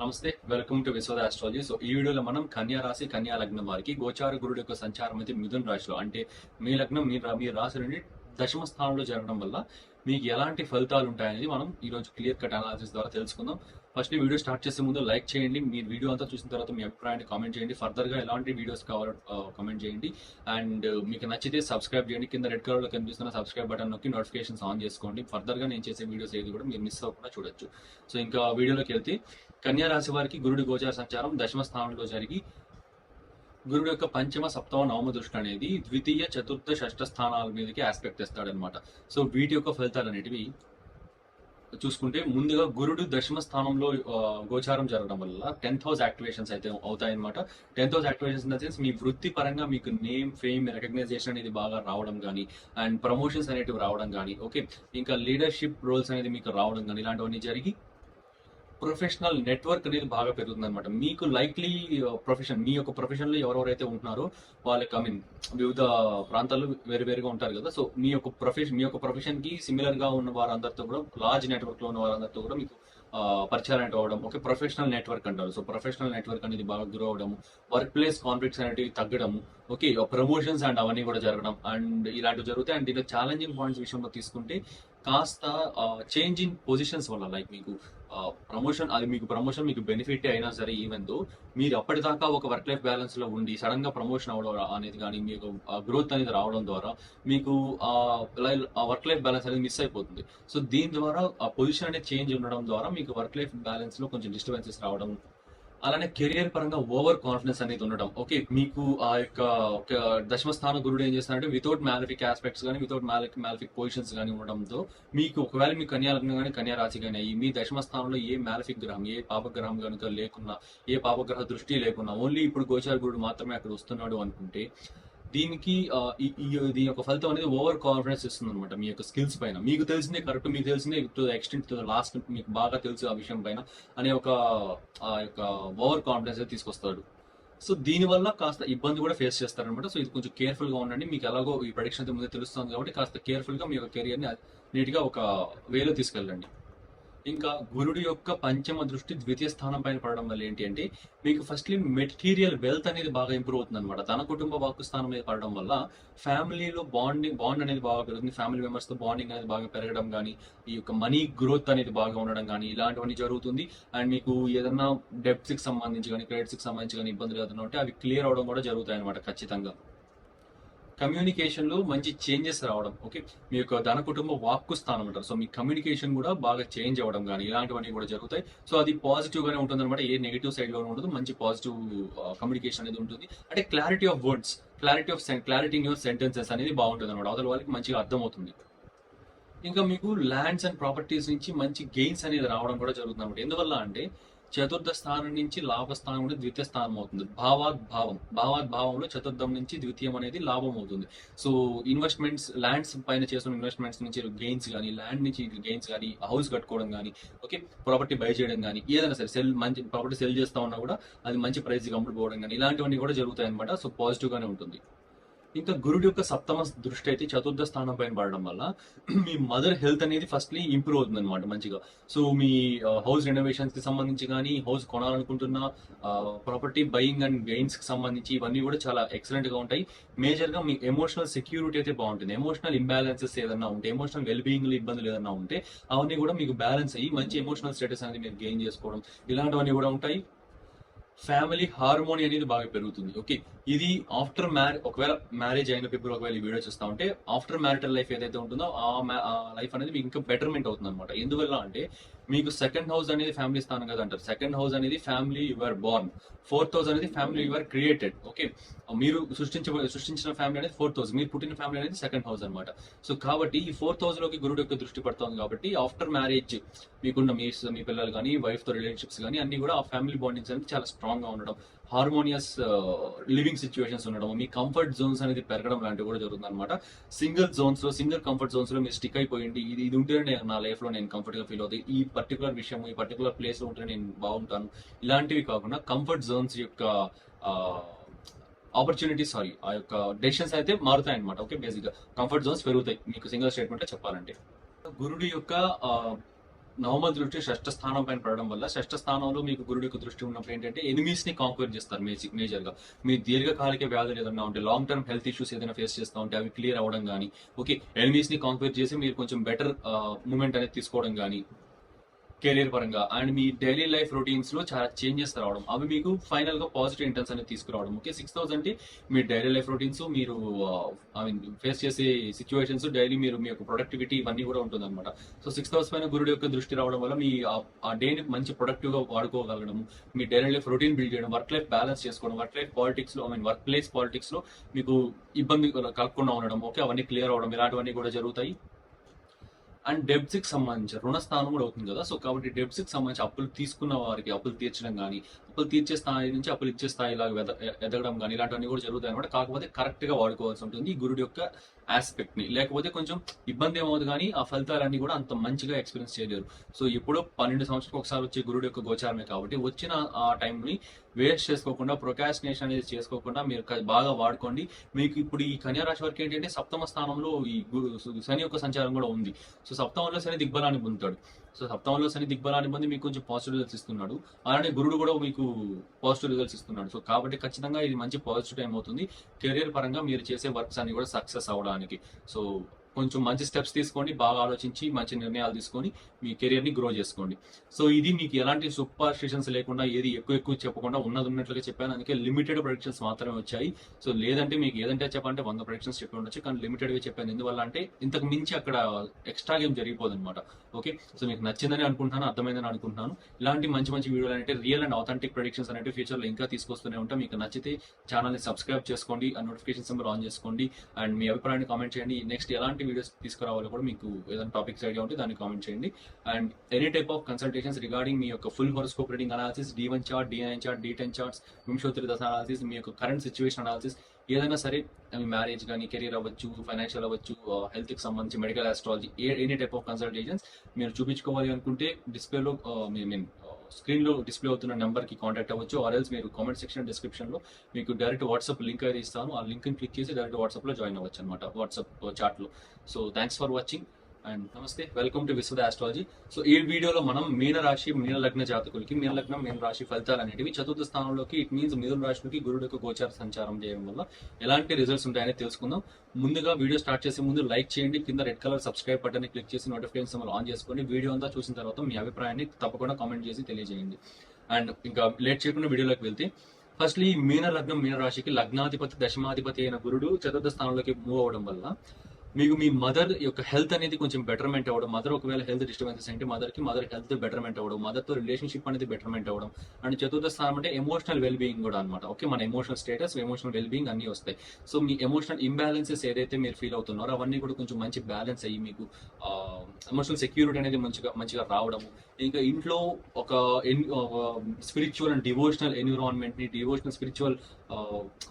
నమస్తే welcome to Vishwada astrology. So ఈ వీడియోలో మనం కన్యా రాశి కన్యా లగ్నం వారికి గోచార గురుడు యొక్క సంచారం అయితే మిథున్ రాశిలో అంటే మీ లగ్నం మీ రా- మీ రాశి నుండి దశమ స్థానంలో జరగడం వల్ల మీకు ఎలాంటి ఫలితాలు ఉంటాయనేది మనం ఈ రోజు క్లియర్ కట్ అనాలిసిస్ ద్వారా తెలుసుకుందాం. ఫస్ట్ వీడియో స్టార్ట్ చేసే ముందు లైక్ చేయండి. మీ వీడియో అంతా చూసిన తర్వాత మీ అభిప్రాయాన్ని కామెంట్ చేయండి. ఫర్దర్గా ఎలాంటి వీడియోస్ కావాలో కామెంట్ చేయండి. అండ్ uh, మీకు నచ్చితే సబ్స్క్రైబ్ చేయండి. కింద రెడ్ కలర్లో కనిపిస్తున్న సబ్స్క్రైబ్ బటన్ నొక్కి నోటిఫికేషన్స్ ఆన్ చేసుకోండి. ఫర్దర్గా నేను చేసే వీడియోస్ ఏది కూడా మీరు మిస్ అవ్వకుండా చూడొచ్చు. సో ఇంకా వీడియోలోకి వెళ్తే కన్యా రాశి వారికి గురుడి గోచార సంచారం దశమ స్థానంలో జరిగి గురుడు యొక్క పంచమ సప్తమ నవమ దృష్టి అనేది ద్వితీయ చతుర్థ షష్ఠ స్థానాల మీదకి ఆస్పెక్ట్ ఇస్తాడనమాట సో వీటి యొక్క ఫలితాలు అనేటివి చూసుకుంటే ముందుగా గురుడు దశమ స్థానంలో గోచారం జరగడం వల్ల టెన్త్ హౌస్ యాక్టివేషన్స్ అయితే అవుతాయన్నమాట. Tenth house activations in the sense మీ వృత్తి పరంగా మీకు నేమ్ ఫేమ్ రికగ్నైజేషన్ అనేది బాగా రావడం కానీ అండ్ ప్రమోషన్స్ అనేటివి రావడం కానీ ఓకే? ఇంకా లీడర్షిప్ రోల్స్ అనేది మీకు రావడం కానీ ఇలాంటివన్నీ జరిగి ప్రొఫెషనల్ నెట్వర్క్ అనేది బాగా పెరుగుతుంది అనమాట మీకు లైక్లీ ప్రొఫెషన్ uh, మీ యొక్క ప్రొఫెషన్లో ఎవరెవరైతే ఉంటున్నారో వాళ్ళకి ఐ మీన్ వివిధ ప్రాంతాల్లో వేరు వేరుగా ఉంటారు కదా. సో మీ యొక్క ప్రొఫెషన్ మీ యొక్క ప్రొఫెషన్కి సిమిలర్గా ఉన్న వారందరితో కూడా లార్జ్ నెట్వర్క్లో ఉన్న వారందరితో కూడా మీకు uh, పరిచయాలు అవ్వడం అవడం ఓకే ప్రొఫెషనల్ నెట్వర్క్ అంటారు. సో ప్రొఫెషనల్ నెట్వర్క్ అనేది బాగా గ్రో అవడం వర్క్ ప్లేస్ కాన్ఫ్లిక్ట్స్ అనేటివి తగ్గడం ఓకే ప్రమోషన్స్ అండ్ అవన్నీ కూడా జరగడం అండ్ ఇలాంటివి జరుగుతాయి. అండ్ దీంట్లో ఛాలెంజింగ్ పాయింట్స్ విషయంలో తీసుకుంటే కాస్త చేంజ్ ఇన్ పొజిషన్స్ వల్ల లైక్ మీకు ప్రమోషన్ అది మీకు ప్రమోషన్ మీకు బెనిఫిట్ అయినా సరే ఈవెన్ దో మీరు అప్పటిదాకా ఒక వర్క్ లైఫ్ బ్యాలెన్స్లో ఉండి సడన్గా ప్రమోషన్ అవడం అనేది కానీ మీకు గ్రోత్ అనేది రావడం ద్వారా మీకు ఆ వర్క్ లైఫ్ బ్యాలెన్స్ అనేది మిస్ అయిపోతుంది. సో దీని ద్వారా ఆ పొజిషన్ అనేది చేంజ్ ఉండడం ద్వారా మీకు వర్క్ లైఫ్ బ్యాలెన్స్లో కొంచెం డిస్టర్బెన్సెస్ రావడం అలానే కెరియర్ పరంగా ఓవర్ కాన్ఫిడెన్స్ అనేది ఉండడం ఓకే మీకు ఆ యొక్క ఒక దశమ స్థాన గురుడు ఏం చేస్తారంటే వితౌట్ మ్యాలిఫిక్ ఆస్పెక్ట్స్ కానీ వితౌట్ మ్యాలిక్ మ్యాలిఫిక్ పొజిషన్స్ కానీ ఉండడంతో మీకు ఒకవేళ మీ కన్యాలగ్నం కానీ కన్యా రాశి కానీ అయ్యి మీ దశమ స్థానంలో ఏ మ్యాలిఫిక్ గ్రహం ఏ పాపగ్రహం కనుక లేకున్నా ఏ పాపగ్రహ దృష్టి లేకున్నా ఓన్లీ ఇప్పుడు గోచార గురుడు మాత్రమే అక్కడ వస్తున్నాడు అనుకుంటే దీనికి ఈ- దీని యొక్క ఫలితం అనేది ఓవర్ కాన్ఫిడెన్స్ ఇస్తుంది అనమాట మీ యొక్క స్కిల్స్ పైన. మీకు తెలిసిందే కరెక్ట్ మీకు తెలిసిందే టు ఎక్స్టెంట్ టు లాస్ట్ మీకు బాగా తెలుసు ఆ విషయం పైన అనే ఒక ఆ యొక్క ఓవర్ కాన్ఫిడెన్స్ అయితే తీసుకొస్తాడు. సో దీనివల్ల కాస్త ఇబ్బంది కూడా ఫేస్ చేస్తారనమాట సో ఇది కొంచెం కేర్ఫుల్గా ఉండండి. మీకు ఎలాగో ఈ ప్రొడిక్షన్ అయితే ముందే తెలుస్తుంది కాబట్టి కాస్త కేర్ఫుల్గా మీ యొక్క కెరియర్ని నీట్గా ఒక వేలో తీసుకెళ్ళండి. ఇంకా గురుడు యొక్క పంచమ దృష్టి ద్వితీయ స్థానం పైన పడడం వల్ల ఏంటి అంటే మీకు ఫస్ట్లీ మెటీరియల్ వెల్త్ అనేది బాగా ఇంప్రూవ్ అవుతుంది అనమాట తన కుటుంబ వాక్కు స్థానం మీద పడడం వల్ల ఫ్యామిలీలో బాండింగ్ బాండ్ అనేది బాగా పెరుగుతుంది. ఫ్యామిలీ మెంబర్స్తో బాండింగ్ అనేది బాగా పెరగడం కానీ ఈ యొక్క మనీ గ్రోత్ అనేది బాగా ఉండడం కానీ ఇలాంటివన్నీ జరుగుతుంది. అండ్ మీకు ఏదన్నా డెప్స్కి సంబంధించి కానీ క్రెడిట్స్కి సంబంధించి కానీ ఇబ్బందులు ఏదైనా ఉంటే అవి క్లియర్ అవడం కూడా జరుగుతాయి అనమాట ఖచ్చితంగా. కమ్యూనికేషన్లో మంచి చేంజెస్ రావడం ఓకే మీ యొక్క ధన కుటుంబ వాక్కు స్థానం అంటారు. సో మీ కమ్యూనికేషన్ కూడా బాగా చేంజ్ అవ్వడం కానీ ఇలాంటివన్నీ కూడా జరుగుతాయి. సో అది పాజిటివ్ గానే ఉంటుంది అనమాట ఏ నెగిటివ్ సైడ్లో ఉండదు. మంచి పాజిటివ్ కమ్యూనికేషన్ అనేది ఉంటుంది. అంటే clarity of words clarity of clarity in your sentences అనేది బాగుంటుంది అనమాట అవతల వాళ్ళకి మంచిగా అర్థమవుతుంది. ఇంకా మీకు ల్యాండ్స్ అండ్ ప్రాపర్టీస్ నుంచి మంచి గెయిన్స్ అనేది రావడం కూడా జరుగుతుంది అనమాట ఎందువల్ల అంటే చతుర్థ స్థానం నుంచి లాభస్థానం అనేది ద్వితీయ స్థానం అవుతుంది. భావాద్భావం భావాద్భావంలో చతుర్థం నుంచి ద్వితీయం అనేది లాభం అవుతుంది. సో ఇన్వెస్ట్మెంట్స్ ల్యాండ్స్ పైన చేస్తున్న ఇన్వెస్ట్మెంట్స్ నుంచి గెయిన్స్ కానీ ల్యాండ్ నుంచి గెయిన్స్ కానీ హౌస్ కట్టుకోవడం కానీ ఓకే ప్రాపర్టీ బై చేయడం కానీ ఏదైనా సరే సెల్ మంచి ప్రాపర్టీ సెల్ చేస్తా ఉన్నా కూడా అది మంచి ప్రైస్ అమ్ముడుపోవడం కానీ ఇలాంటివన్నీ కూడా జరుగుతాయి అనమాట సో పాజిటివ్ గానే ఉంటుంది. ఇంకా గురుడు యొక్క సప్తమ దృష్టి అయితే చతుర్థ స్థానం పైన పడడం వల్ల మీ మదర్ హెల్త్ అనేది ఫస్ట్లీ ఇంప్రూవ్ అవుతుంది అనమాట మంచిగా. సో మీ హౌస్ రెనోవేషన్స్కి సంబంధించి కానీ హౌస్ కొనాలనుకుంటున్న ప్రాపర్టీ బయింగ్ అండ్ గెయిన్స్కి సంబంధించి ఇవన్నీ కూడా చాలా ఎక్సలెంట్గా ఉంటాయి. మేజర్గా మీ ఎమోషనల్ సెక్యూరిటీ అయితే బాగుంటుంది. ఎమోషనల్ ఇంబ్యాలెన్సెస్ ఏదన్నా ఉంటే ఎమోషనల్ వెల్ బీయింగ్ ఇబ్బందులు ఏదన్నా ఉంటే అవన్నీ కూడా మీకు బ్యాలెన్స్ అయ్యి మంచి ఎమోషనల్ స్టేటస్ అనేది మీరు గెయిన్ చేసుకోవడం ఇలాంటివన్నీ కూడా ఉంటాయి. ఫ్యామిలీ హార్మోని అనేది బాగా పెరుగుతుంది. ఓకే ఇది ఆఫ్టర్ మ్యారేజ్ ఒకవేళ మ్యారేజ్ అయిన పీపుల్ ఒకవేళ ఈ వీడియో చూస్తా ఉంటే ఆఫ్టర్ మ్యారిటల్ లైఫ్ ఏదైతే ఉంటుందో ఆ లైఫ్ అనేది మీకు ఇంకా బెటర్మెంట్ అవుతుంది అనమాట ఎందువల్ల అంటే మీకు సెకండ్ హౌస్ అనేది ఫ్యామిలీ స్థానం కదా అంటారు సెకండ్ హౌస్ అనేది family your born fourth house అనేది ఫ్యామిలీ యువర్ క్రియేటెడ్ ఓకే మీరు సృష్టించ సృష్టించిన ఫ్యామిలీ అనేది ఫోర్త్ హౌస్ మీరు పుట్టిన ఫ్యామిలీ అనేది సెకండ్ హౌస్ అనమాట సో కాబట్టి ఈ ఫోర్త్ హౌస్లోకి గురుడు యొక్క దృష్టి పడుతుంది కాబట్టి ఆఫ్టర్ మ్యారేజ్ మీకున్న మీ మీ పిల్లలు కానీ వైఫ్తో రిలేషన్షిప్స్ కానీ అన్ని కూడా ఆ ఫ్యామిలీ బాండింగ్స్ అనేది చాలా స్ట్రాంగ్గా ఉండడం. హార్మోనియస్ లివింగ్ సిచ్యువేషన్స్ ఉండడం మీ కంఫర్ట్ జోన్స్ అనేది పెరగడం లాంటివి కూడా జరుగుతుంది అనమాట సింగిల్ జోన్స్లో సింగిల్ కంఫర్ట్ జోన్స్లో మీరు స్టిక్ అయిపోయింది ఇది ఇది ఉంటే నేను నా లైఫ్లో నేను కంఫర్ట్గా ఫీల్ అవుతాయి ఈ పర్టికులర్ విషయం ఈ పర్టికులర్ ప్లేస్లో ఉంటే నేను బాగుంటాను. ఇలాంటివి కాకుండా కంఫర్ట్ జోన్స్ యొక్క ఆపర్చునిటీ సారీ ఆ యొక్క డెసిషన్స్ అయితే మారుతాయి అనమాట ఓకే బేసిక్గా కంఫర్ట్ జోన్స్ పెరుగుతాయి. మీకు సింగిల్ స్టేట్మెంట్ చెప్పాలంటే. గురుడు యొక్క నవమ దృష్టి షష్ఠ స్థానం పైన పడడం వల్ల షష్ఠ స్థానంలో మీకు గురుడు యొక్క దృష్టి ఉన్నప్పుడు ఏంటంటే ఎనిమీస్ని కాంక్వర్ చేస్తారు మేజిక్ మేజర్గా. మీ దీర్ఘకాలిక వ్యాధులు ఏదైనా ఉంటే లాంగ్ టర్మ్ హెల్త్ ఇష్యూస్ ఏదైనా ఫేస్ చేస్తూ ఉంటే అవి క్లియర్ అవ్వడం కానీ ఓకే ఎనిమీస్ని కాంక్వర్ చేసి మీరు కొంచెం బెటర్ మూమెంట్ అనేది తీసుకోవడం కానీ కెరీర్ పరంగా. అండ్ మీ డైలీ లైఫ్ రొటీన్స్లో చాలా చేంజెస్ రావడం. అవి మీకు ఫైనల్గా పాజిటివ్ ఇంటెన్స్ అనేది తీసుకురావడం. ఓకే? సిక్స్ థౌసండ్ అంటే మీ డైలీ లైఫ్ రొటీన్స్ మీరు ఐ మీన్ ఫేస్ చేసే సిచ్యువేషన్స్ డైలీ మీరు మీ యొక్క ప్రొడక్టివిటీ ఇవన్నీ కూడా ఉంటుంది అనమాట సో సిక్స్ థౌసండ్ పైన గురుడు యొక్క దృష్టి రావడం వల్ల మీ ఆ- ఆ డేని మంచి ప్రొడక్టివ్గా వాడుకోగలగడం మీ డైలీ లైఫ్ రొటీన్ బిల్డ్ చేయడం వర్క్ లైఫ్ బ్యాలెన్స్ చేసుకోవడం వర్క్ లైఫ్ పాలిటిక్స్లో ఐ మీన్ వర్క్ ప్లేస్ పాలిటిక్స్లో మీకు ఇబ్బంది కలగకుండా ఉండడం. ఓకే? అవన్నీ క్లియర్ అవడం. ఇలాంటివన్నీ కూడా జరుగుతాయి. అండ్ డెబ్ట్స్కి సంబంధించి రుణ స్థానం కూడా అవుతుంది కదా. సో కాబట్టి డెబ్ట్స్కి సంబంధించి అప్పులు తీసుకున్న వారికి అప్పులు తీర్చడం కానీ అప్పులు తీర్చే స్థాయి నుంచి అప్పులు ఇచ్చే స్థాయిలాగా ఎదగడం కానీ ఇలాంటివన్నీ కూడా జరుగుతాయి అనమాట కాకపోతే కరెక్ట్గా వాడుకోవాల్సి ఉంటుంది. ఈ గురుడు యొక్క ఆస్పెక్ట్ని. లేకపోతే కొంచెం ఇబ్బంది ఏమవుతుంది కానీ ఆ ఫలితాలన్నీ కూడా అంత మంచిగా ఎక్స్పీరియన్స్ చేయలేరు. సో ఎప్పుడో పన్నెండు సంవత్సరాలకు ఒకసారి వచ్చే గురుడు యొక్క గోచారమే కాబట్టి వచ్చిన ఆ టైంని వేస్ట్ చేసుకోకుండా ప్రొకాస్టినేషన్ అనేది చేసుకోకుండా మీరు బాగా వాడుకోండి. మీకు ఇప్పుడు ఈ కన్యా రాశి వరకు ఏంటంటే సప్తమ స్థానంలో ఈ శని యొక్క సంచారం కూడా ఉంది. సో సప్తమంలో శని దిగ్బలాన్ని పొందుతాడు. సో సప్తమంలో శని దిగ్బలాన్ని మంది మీకు కొంచెం పాజిటివ్ రిజల్ట్స్ ఇస్తున్నాడు. అలానే గురుడు కూడా మీకు పాజిటివ్ రిజల్ట్స్ ఇస్తున్నాడు. సో కాబట్టి ఖచ్చితంగా ఇది మంచి పాజిటివ్ టైం అవుతుంది. కెరీర్ పరంగా మీరు చేసే వర్క్స్ అన్ని కూడా సక్సెస్ అవడానికి సో కొంచెం మంచి స్టెప్స్ తీసుకోండి బాగా ఆలోచించి మంచి నిర్ణయాలు తీసుకొని మీ కెరియర్ని గ్రో చేసుకోండి. సో ఇది మీకు ఎలాంటి సూపర్ స్టిషన్స్ లేకుండా ఏది ఎక్కువ ఎక్కువ చెప్పకుండా ఉన్నది ఉన్నట్లుగా చెప్పాను. అందుకే లిమిటెడ్ ప్రొడిక్షన్స్ మాత్రమే వచ్చాయి. సో లేదంటే మీకు ఏదంటే చెప్పాలంటే వంద ప్రొడిక్షన్స్ చెప్పి ఉండొచ్చు. కానీ లిమిటెడ్గా చెప్పాను. ఎందువల్ల అంటే ఇంతకు మించి అక్కడ ఎక్స్ట్రా గేమ్ జరిగిపోదు అనమాట ఓకే సో మీకు నచ్చిందని అనుకుంటున్నాను అర్థమైందని అనుకుంటున్నాను. ఇలాంటి మంచి మంచి వీడియోలు అంటే రియల్ అండ్ ఆథెంటిక్ ప్రొడిక్షన్స్ అనేవి ఫ్యూచర్లో ఇంకా తీసుకొస్తూనే ఉంటాం. మీకు నచ్చితే ఛానల్ని సబ్స్క్రైబ్ చేసుకోండి. ఆ నోటిఫికేషన్ సింబల్ ఆన్ చేసుకోండి. అండ్ మీ అభిప్రాయాన్ని కామెంట్ చేయండి. నెక్స్ట్ ఎలాంటి వీడియోస్ తీసుకురావాలో కూడా మీకు ఏదైనా టాపిక్స్ ఐడియా ఉంటే దాన్ని కామెంట్ చేయండి. And any type of consultations regarding మీ యొక్క full horoscope reading analysis D one chart D nine chart D ten charts వింశోత్తరి దశ అనాలిసిస్ మీ యొక్క కరెంట్ సిచ్యువేషన్ అనాలిసిస్ ఏదైనా సరే మీ మ్యారేజ్ కానీ కెరీర్ అవ్వచ్చు ఫైనాన్షియల్ అవ్వచ్చు హెల్త్కి సంబంధించి medical astrology any type of consultations మీరు చూపించుకోవాలి అనుకుంటే డిస్ప్లేలో మీన్ స్క్రీన్లో డిస్ప్లే అవుతున్న నెంబర్కి కాంటాక్ట్ అవ్వచ్చు ఆర్ ఎల్స్ మీరు కామెంట్ సెక్షన్ డిస్క్రిప్షన్లో మీకు డైరెక్ట్ వాట్సాప్ లింక్ అయితే ఇస్తాను. ఆ లింక్ క్లిక్ చేసి డైరెక్ట్ వాట్సాప్లో జాయిన్ అవ్వచ్చు అనమాట వాట్సాప్ చాట్లో so thanks for watching. And నమస్తే welcome to Vishwada astrology so ఈ వీడియోలో మనం మీన రాశి మీన లగ్న జాతకులకి మీన లగ్నం మీన రాశి ఫలితాలు అనేటివి చతుర్థ స్థానంలోకి ఇట్ మీన్స్ మిథున రాశిలోకి గురుడు యొక్క గోచార సంచారం చేయడం వల్ల ఎలాంటి రిజల్ట్స్ ఉంటాయని తెలుసుకుందాం. ముందుగా వీడియో స్టార్ట్ చేసే ముందు లైక్ చేయండి కింద red colour subscribe button click చేసి నోటిఫికేషన్ ఆన్ చేసుకోండి. వీడియో అంతా చూసిన తర్వాత మీ అభిప్రాయాన్ని తప్పకుండా కామెంట్ చేసి తెలియజేయండి. అండ్ ఇంకా లేట్ చేయకుండా వీడియోలోకి వెళ్తే ఫస్ట్లీ మీన లగ్నం మీన రాశికి లగ్నాధిపతి దశమాధిపతి అయిన గురుడు చతుర్థ స్థానంలోకి మూవ్ అవడం వల్ల మీకు మీ మదర్ యొక్క హెల్త్ అనేది కొంచెం బెటర్మెంట్ అవ్వడం మదర్ ఒకవేళ హెల్త్ డిస్టర్బెన్సెస్ అంటే మదర్కి మదర్ హెల్త్ బెటర్మెంట్ అవ్వడం మదర్తో రిలేషన్షిప్ అనేది బెటర్మెంట్ అవ్వడం. అండ్ చతుర్థ స్థానం అంటే ఎమోషనల్ వెల్బీయింగ్ కూడా అనమాట ఓకే మన ఎమోషనల్ స్టేటస్ ఎమోషనల్ వెల్బీయింగ్ అన్ని వస్తాయి. సో మీ ఎమోషనల్ ఇంబ్యాలెన్సెస్ ఏదైతే మీరు ఫీల్ అవుతున్నారో అవన్నీ కూడా కొంచెం మంచి బ్యాలెన్స్ అయ్యి మీకు ఎమోషనల్ సెక్యూరిటీ అనేది మంచిగా మంచిగా రావడము ఇంకా ఇంట్లో ఒక స్పిరిచువల్ అండ్ డివోషనల్ ఎన్విరాన్మెంట్ని డివోషనల్ స్పిరిచువల్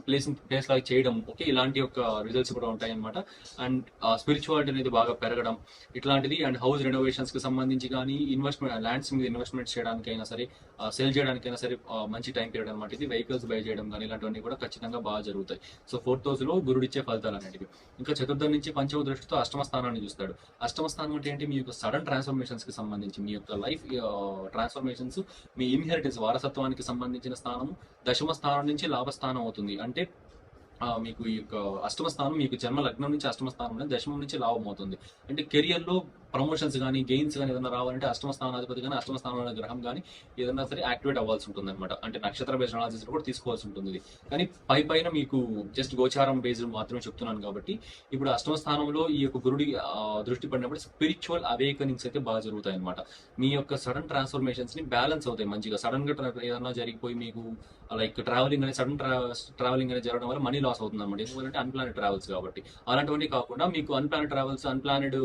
ప్లేస్ ప్లేస్ లాగా చేయడం ఓకే ఇలాంటి యొక్క రిజల్ట్స్ కూడా ఉంటాయి అనమాట అండ్ స్పిరిచువాలిటీ అనేది బాగా పెరగడం ఇట్లాంటిది. అండ్ హౌస్ రెనోవేషన్స్కి సంబంధించి కానీ ఇన్వెస్ట్మెంట్ ల్యాండ్స్ మీద ఇన్వెస్ట్మెంట్ చేయడానికైనా సరే సేల్ చేయడానికైనా సరే మంచి టైం పీరియడ్ అనమాట ఇది. వెహికల్స్ బై చేయడం కానీ ఇలాంటివన్నీ కూడా ఖచ్చితంగా బాగా జరుగుతాయి. సో ఫోర్త్ హౌస్లో గురుడిచ్చే ఫలితాలు అనేటివి. ఇంకా చతుర్థం నుంచి పంచమ దృష్టితో అష్టమ స్థానాన్ని చూస్తాడు. అష్టమ స్థానం అంటే ఏంటి? మీ యొక్క సడన్ ట్రాన్స్ఫర్మేషన్స్కి సంబంధించి మీ యొక్క లైఫ్ ట్రాన్స్ఫర్మేషన్స్ మీ ఇన్హెరిటెన్స్ వారసత్వానికి సంబంధించిన స్థానం దశమ స్థానం నుంచి లాభస్థానం అవుతుంది. అంటే మీకు ఈ యొక్క అష్టమ స్థానం మీకు జన్మ లగ్నం నుంచి అష్టమ స్థానం అనేది దశమం నుంచి లాభం అవుతుంది. అంటే కెరియర్లో ప్రమోషన్స్ కానీ గెయిన్స్ కానీ ఏదైనా రావాలంటే అష్టమ స్థానాధిపతి కానీ అష్టమ స్థానంలో గ్రహం కానీ ఏదైనా సరే యాక్టివేట్ అవ్వాల్సి ఉంటుంది అనమాట అంటే నక్షత్ర బేస్డ్ అనాలిసిస్ కూడా తీసుకోవాల్సి ఉంటుంది. కానీ పై పైన మీకు జస్ట్ గోచారం బేస్డ్ మాత్రమే చెప్తున్నాను కాబట్టి ఇప్పుడు అష్టమ స్థానంలో ఈ యొక్క గురుడి దృష్టి పడినప్పుడు స్పిరిచువల్ అవేకనింగ్స్ అయితే బాగా జరుగుతాయి అనమాట మీ యొక్క సడన్ ట్రాన్స్ఫర్మేషన్స్ని బ్యాలెన్స్ అవుతాయి మంచిగా. సడన్గా ఏదన్నా ఏదైనా జరిగిపోయి మీకు లైక్ ట్రావెలింగ్ అనేది సడన్ ట్రావెలింగ్ అనేది జరగడం వల్ల మనీ లాస్ అవుతుంది అనమాట ఎందుకంటే అన్ప్లానెడ్ ట్రావెల్స్ కాబట్టి. అలాంటివన్నీ కాకుండా మీకు అన్ప్లానెడ్ ట్రావెల్స్ అన్ప్లానెడ్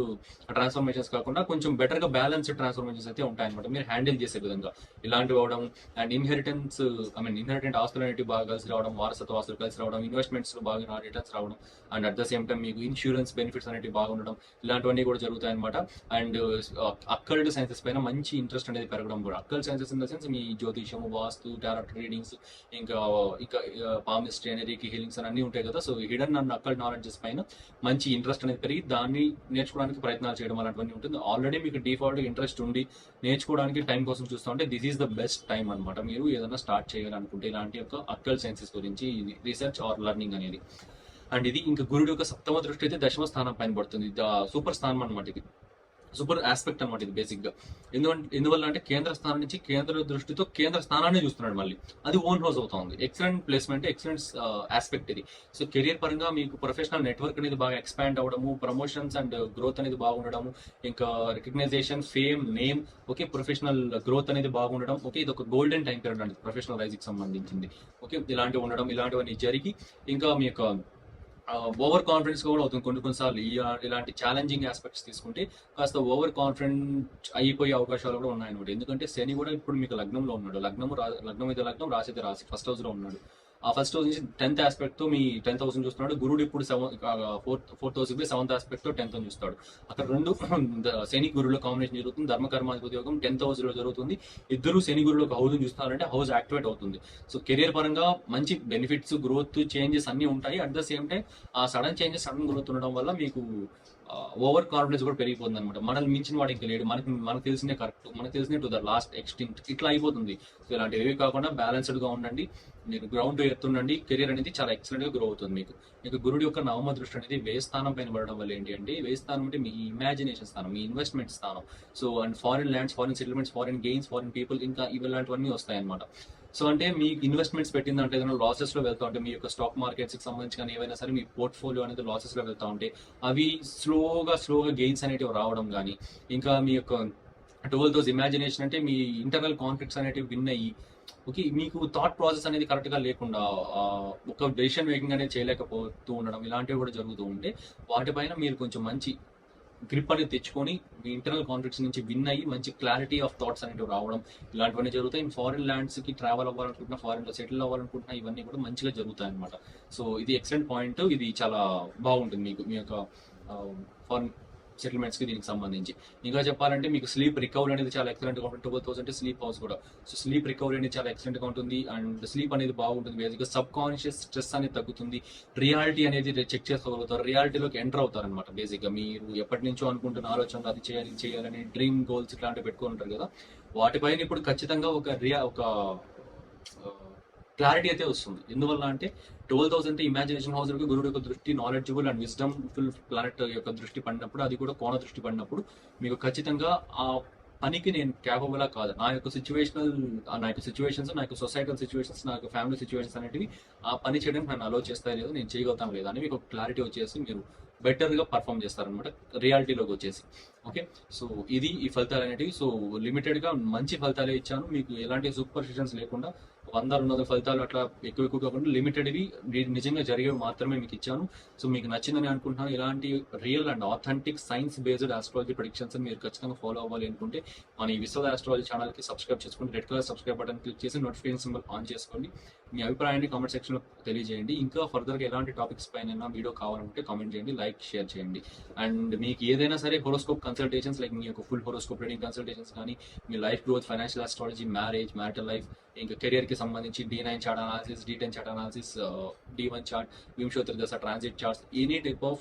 ట్రాన్స్ఫర్మేషన్స్ కాకుండా కొంచెం బెటర్గా బ్యాలెన్స్డ్ ట్రాన్స్ఫర్మేషన్స్ అయితే ఉంటాయన్నమాట. మీరు హ్యాండిల్ చేసే విధంగా. ఇలాంటివి అవడం and inheritance I mean inheritant ఆస్తులు అనేవి బాగా కలిసి రావడం వారసత్వ ఆస్తులు కలిసి రావడం ఇన్వెస్ట్మెంట్స్ బాగా రిటర్న్స్ రావడం and at the same time మీకు ఇన్సూరెన్స్ బెనిఫిట్స్ అనేవి బాగా ఉండడం ఇలాంటివన్నీ కూడా జరుగుతాయి అనమాట అండ్ అక్కల్డ్ సైన్సెస్ పైన మంచి ఇంట్రెస్ట్ అనేది పెరగడం కూడా. Occult sciences in the sense మీ జ్యోతిషము వాస్తు టారట్ రీడింగ్స్ ఇంకా ఇంకా పామిస్ట్రీ అనేది హీలింగ్స్ అని అన్ని ఉంటాయి కదా. So hidden and occulted knowledges పైన మంచి ఇంట్రెస్ట్ అనేది పెరిగి దాన్ని నేర్చుకోవడానికి ప్రయత్నాలు చేయడం అలాంటివి ఇబ్బంది ఉంటుంది. ఆల్రెడీ మీకు డిఫాల్ట్ ఇంట్రెస్ట్ ఉండి నేర్చుకోవడానికి టైం కోసం చూస్తూ ఉంటే this is the best time అనమాట మీరు ఏదైనా స్టార్ట్ చేయాలనుకుంటే ఇలాంటి యొక్క అక్కల్ సైన్సెస్ గురించి రీసెర్చ్ ఆర్ లెర్నింగ్ అనేది. అండ్ ఇది ఇంకా గురుడు యొక్క సప్తమ దృష్టి అయితే దశమ స్థానం పైన పడుతుంది. సూపర్ స్థానం అనమాట ఇది. సూపర్ ఆస్పెక్ట్ అనమాట ఇది బేసిక్గా. ఎందుకంటే ఎందువల్ల అంటే కేంద్ర స్థానం నుంచి కేంద్ర దృష్టితో కేంద్ర స్థానాన్ని చూస్తున్నాడు మళ్ళీ. అది ఓన్ హౌస్ అవుతా ఉంది. ఎక్సలెంట్ ప్లేస్మెంట్ ఎక్సలెంట్ ఆస్పెక్ట్ ఇది. సో కెరియర్ పరంగా మీకు ప్రొఫెషనల్ నెట్వర్క్ అనేది బాగా ఎక్స్పాండ్ అవ్వడము ప్రమోషన్స్ అండ్ గ్రోత్ అనేది బాగుండడము ఇంకా recognition fame name okay professional growth అనేది బాగుండడం ఓకే ఇది ఒక గోల్డెన్ టైం పీరియడ్ అండి ప్రొఫెషనల్ రైజ్కి సంబంధించింది. ఓకే ఇలాంటివి ఉండడం ఇలాంటివన్నీ జరిగి ఇంకా మీ యొక్క ఓవర్ కాన్ఫిడెన్స్ కూడా అవుతుంది. కొన్ని కొన్నిసార్లు ఇలాంటి ఛాలెంజింగ్ ఆస్పెక్ట్స్ తీసుకుంటే కాస్త ఓవర్ కాన్ఫిడెంట్ అయిపోయే అవకాశాలు కూడా ఉన్నాయన్నమాట. ఎందుకంటే శని కూడా ఇప్పుడు మీకు లగ్నంలో ఉన్నాడు. లగ్నము రా- లగ్నం అయితే లగ్నం రాసి అయితే రాసి ఫస్ట్ హౌస్లో ఉన్నాడు. ఆ ఫస్ట్ హౌస్ నుంచి టెన్త్ ఆస్పెక్ట్తో మీ టెన్త్ హౌస్ చూస్తున్నాడు. గురుడు ఇప్పుడు seven fourth four house seventh ఆస్పెక్ట్తో tenth చూస్తాడు. అక్కడ రెండు శని గురువుల కాంబినేషన్ జరుగుతుంది. ధర్మకర్మాధిపతి యోగం టెన్త్ హౌస్లో జరుగుతుంది. ఇద్దరు శని గురువుల హౌస్ చూస్తున్నారంటే హౌస్ యాక్టివేట్ అవుతుంది. సో కెరియర్ పరంగా మంచి బెనిఫిట్స్ గ్రోత్ చేంజెస్ అన్ని ఉంటాయి. అట్ ద సేమ్ టైం ఆ సడన్ చేంజెస్ సడన్ గ్రోత్ ఉండడం వల్ల మీకు ఓవర్ కాన్ఫిడెన్స్ కూడా పెరిగిపోతుంది అనమాట మనల్ని మించిన వాడు ఇంకా లేడు. మనకి మనకు తెలిసినే కరెక్ట్. మనకు తెలిసినే టు ద లాస్ట్ ఎక్స్టింక్ట్ ఇట్లా అయిపోతుంది. సో ఇలాంటివి ఏవి కాకుండా బ్యాలెన్స్డ్గా ఉండండి. మీరు గ్రౌండ్ ఎత్తుండండి. కెరీర్ అనేది చాలా ఎక్సలెంట్గా గ్రో అవుతుంది మీకు. మీకు గురుడు యొక్క నవమ దృష్టి అనేది వే స్థానం పైన పడడం వల్ల ఏంటి అంటే వే స్థానం అంటే మీ ఇమాజినేషన్ స్థానం మీ ఇన్వెస్ట్మెంట్ స్థానం. So and foreign lands foreign settlements foreign gains foreign people ఇంకా ఇలాంటివన్నీ వస్తాయి అనమాట సో అంటే మీ ఇన్వెస్ట్మెంట్స్ పెట్టిందంటే ఏదైనా లాసెస్లో వెళ్తా ఉంటే మీ యొక్క స్టాక్ మార్కెట్స్కి సంబంధించి కానీ ఏవైనా సరే మీ పోర్ట్ఫోలియో అనేది లాసెస్లో వెళ్తా ఉంటే అవి స్లోగా స్లోగా గెయిన్స్ అనేటివి రావడం కానీ ఇంకా మీ యొక్క ట్వెల్వ్ దోస్ ఇమాజినేషన్ అంటే మీ ఇంటర్నల్ కాన్ఫ్లిక్ట్స్ అనేటివి విన్ అయ్యి ఓకే మీకు థాట్ ప్రాసెస్ అనేది కరెక్ట్గా లేకుండా ఒక డెసిషన్ మేకింగ్ అనేది చేయలేకపోతూ ఉండడం ఇలాంటివి కూడా జరుగుతూ ఉంటే వాటిపైన మీరు కొంచెం మంచి గ్రిప్ అనేది తెచ్చుకొని మీ ఇంటర్నల్ కాన్ఫ్లిక్ట్స్ నుంచి విన్ అయ్యి మంచి క్లారిటీ ఆఫ్ థాట్స్ అనేవి రావడం. ఇలాంటివన్నీ జరుగుతాయి. ఫారిన్ ల్యాండ్స్కి ట్రావెల్ అవ్వాలనుకుంటున్నా ఫారిన్లో సెటిల్ అవ్వాలనుకుంటున్నా ఇవన్నీ కూడా మంచిగా జరుగుతాయి అనమాట సో ఇది ఎక్సలెంట్ పాయింట్ ఇది చాలా బాగుంటుంది మీకు మీ యొక్క ఫారిన్ సెటిల్మెంట్స్కి దీనికి సంబంధించి. ఇంకా చెప్పాలంటే మీకు స్లీప్ రికవరీ అనేది చాలా ఎక్సలెంట్గా ఉంటుంది. ట్వెల్వ్ థౌసండ్ స్లీప్ హౌస్ కూడా. సో స్లీప్ రికవరీ అనేది చాలా ఎక్సలెంట్గా ఉంటుంది. అండ్ స్లీప్ అనేది బాగుంటుంది. బేసిక్గా సబ్ కాన్షియస్ స్ట్రెస్ అనేది తగ్గుతుంది. రియాలిటీ అనేది చెక్ చేసుకోగలుగుతారు. రియాలిటీలోకి ఎంటర్ అవుతారు అనమాట బేసిక్గా మీరు ఎప్పటి నుంచో అనుకుంటున్న ఆలోచనలు అది చేయాలి చేయాలని డ్రీమ్ గోల్స్ ఇట్లాంటివి పెట్టుకుని ఉంటారు కదా. వాటిపైన ఇప్పుడు ఖచ్చితంగా ఒక రియా ఒక క్లారిటీ అయితే వస్తుంది. ఎందువల్ల అంటే ట్వెల్వ్ థౌసండ్ ఇమాజినేషన్ హౌస్ యొక్క గురుడు యొక్క దృష్టి knowledgeable and wisdom full planet యొక్క దృష్టి పడినప్పుడు అది కూడా కోణ దృష్టి పడినప్పుడు మీకు ఖచ్చితంగా ఆ పనికి నేను క్యాపబుల్ కాదు. నా యొక్క సిచ్యువేషనల్ నా యొక్క సిచ్యువేషన్స్ నా యొక్క సొసైటల్ సిచ్యువేషన్స్ నా యొక్క ఫ్యామిలీ సిచ్యువేషన్స్ అనేటివి ఆ పని చేయడానికి నన్ను అలో చేస్తాయి లేదు నేను చేయగలుగుతాను లేదా అని మీకు క్లారిటీ వచ్చేసి మీరు బెటర్గా పర్ఫామ్ చేస్తారనమాట రియాలిటీలోకి వచ్చేసి. ఓకే సో ఇది ఈ ఫలితాలు అనేటివి. సో లిమిటెడ్గా మంచి ఫలితాలే ఇచ్చాను. మీకు ఎలాంటి సూపర్స్టిషన్స్ లేకుండా వంద రెండు వందల ఫలితాలు అట్లా ఎక్కువ ఎక్కువ కాకుండా లిమిటెడ్వి నిజంగా జరిగేవి మాత్రమే మీకు ఇచ్చాను. సో మీకు నచ్చిందని అనుకుంటున్నాను ఇలాంటి real and authentic science based astrology predictions మీరు ఖచ్చితంగా ఫాలో అవ్వాలి అనుకుంటే మన ఈ విశ్వ ఆస్ట్రాలజీ ఛానల్కి సబ్స్క్రైబ్ చేసుకోండి. Red colour subscribe button click చేసి నోటిఫికేషన్ సింబల్ ఆన్ చేసుకోండి. మీ అభిప్రాయాన్ని కామెంట్ సెక్షన్లో తెలియజేయండి. ఇంకా ఫర్దర్గా ఎలాంటి టాపిక్స్ పైన వీడియో కావాలంటే కామెంట్ చేయండి లైక్ షేర్ చేయండి. అండ్ మీకు ఏదైనా సరే హోరోస్కోప్ కన్సల్టేషన్స్ లైక్ మీ యొక్క ఫుల్ హోరోస్కోప్ రీడింగ్ కన్సల్టేషన్స్ కానీ మీ life growth financial astrology marriage marital life ఇంకా కెరియర్కి సంబంధించి D nine chart analysis D ten chart analysis D one chart వింశోత్తర దశ transit charts any type of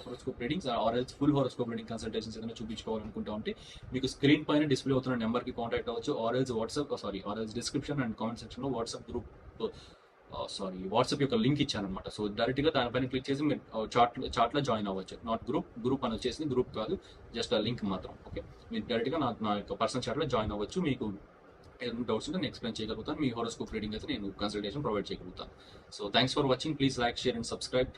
horoscope readings or else full horoscope reading consultations ఏదైనా చూపించుకోవాలనుకుంటా ఉంటే మీకు screen పైన display అవుతున్న నెంబర్కి కాంటాక్ట్ అవ్వచ్చు or else WhatsApp sorry or else description and comment సెక్షన్లో వాట్సాప్ గ్రూప్ సారీ వాట్సాప్ యొక్క లింక్ ఇచ్చాను అనమాట సో డైరెక్ట్గా దానిపైన క్లిక్ చేసి మీరు చాట్ చాట్లో జాయిన్ అవ్వచ్చు. నాట్ గ్రూప్ గ్రూప్ అని వచ్చేసి గ్రూప్ కాదు జస్ట్ లింక్ మాత్రం ఓకే మీరు డైరెక్ట్గా నా నా యొక్క పర్సనల్ చాట్లో జాయిన్ అవ్వచ్చు మీకు ఏదైనా డౌట్స్ ఉంటే నేను ఎక్స్ప్లెయిన్ చేయగలుగుతాను. మీ హోరోస్కోప్ రీడింగ్ అయితే నేను కన్సల్టేషన్ ప్రొవైడ్ చేయగలుగుతాను. So thanks for watching please like share and subscribe